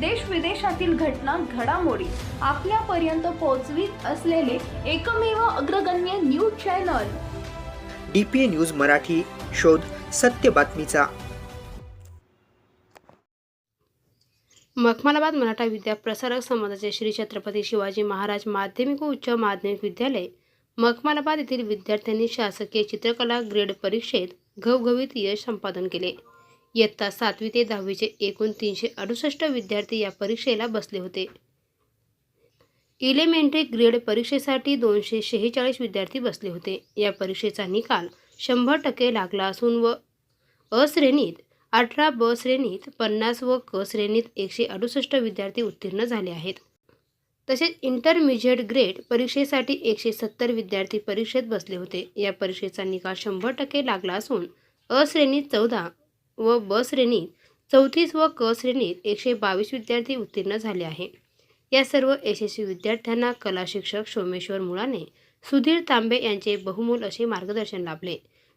देश विदेशातील घटना घडामोडी आपल्यापर्यंत पोहोचवीत असलेले एकमेव अग्रगण्य news channel. D P A news Marathi शोध सत्य बातमीचा. मखमालाबाद मराठा विद्या प्रसारक समाजाचे श्री छत्रपती शिवाजी महाराज माध्यमिक व उच्च माध्यमिक विद्यालय मखमालाबाद येथील विद्यार्थ्यांनी शासकीय चित्रकला ग्रेड परीक्षेत घवघवीत यश संपादन केले. इयत्ता सातवी ते दहावीचे एकूण तीनशे अडुसष्ट विद्यार्थी या परीक्षेला बसले होते. इलेमेंटरी ग्रेड परीक्षेसाठी दोनशे शेहेचाळीस विद्यार्थी बसले होते. या परीक्षेचा निकाल शंभर टक्के लागला असून व अश्रेणीत अठरा ब श्रेणीत पन्नास व क श्रेणीत एकशे अडुसष्ट विद्यार्थी उत्तीर्ण झाले आहेत. तसेच इंटरमिजिएट ग्रेड परीक्षेसाठी एकशे सत्तर विद्यार्थी परीक्षेत बसले होते. या परीक्षेचा निकाल शंभर टक्के लागला असून अश्रेणीत चौदा व ब श्रेणीत चौतीस व क श्रेणीत एकशे बावीस विद्यार्थी उत्तीर्ण झाले आहे. या सर्व यशस्वी विद्यार्थ्यांना कला शिक्षक सोमेश्वर मुळाने सुधीर तांबे यांचे बहुमोल असे मार्गदर्शन लाभले.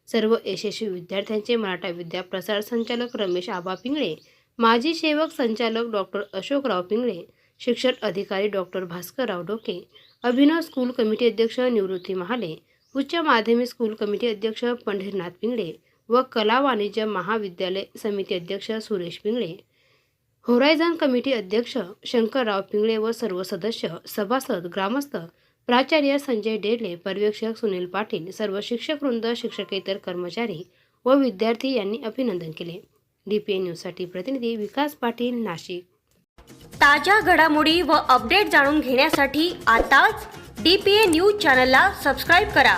सर्व यशस्वी विद्यार्थ्यांचे मराठा विद्या प्रसार संचालक रमेश आबा पिंगळे माजी सेवक संचालक डॉक्टर अशोकराव पिंगळे शिक्षण अधिकारी डॉक्टर भास्करराव डोके अभिनव स्कूल कमिटी अध्यक्ष निवृत्ती महाले उच्च माध्यमिक स्कूल कमिटी अध्यक्ष पंढरीनाथ पिंगळे व कला वाणिज्य महाविद्यालय समिती अध्यक्ष सुरेश पिंगळे होरायझन कमिटी अध्यक्ष शंकरराव पिंगळे व सर्व सदस्य सभासद ग्रामस्थ प्राचार्य संजय डेले पर्यवेक्षक सुनील पाटील सर्व शिक्षक वृंद शिक्षकेतर कर्मचारी व विद्यार्थी यांनी अभिनंदन केले. डी पी न्यूजसाठी प्रतिनिधी विकास पाटील नाशिक. ताज्या घडामोडी व अपडेट जाणून घेण्यासाठी आताच डी पी ए न्यूज चॅनलला सबस्क्राईब करा.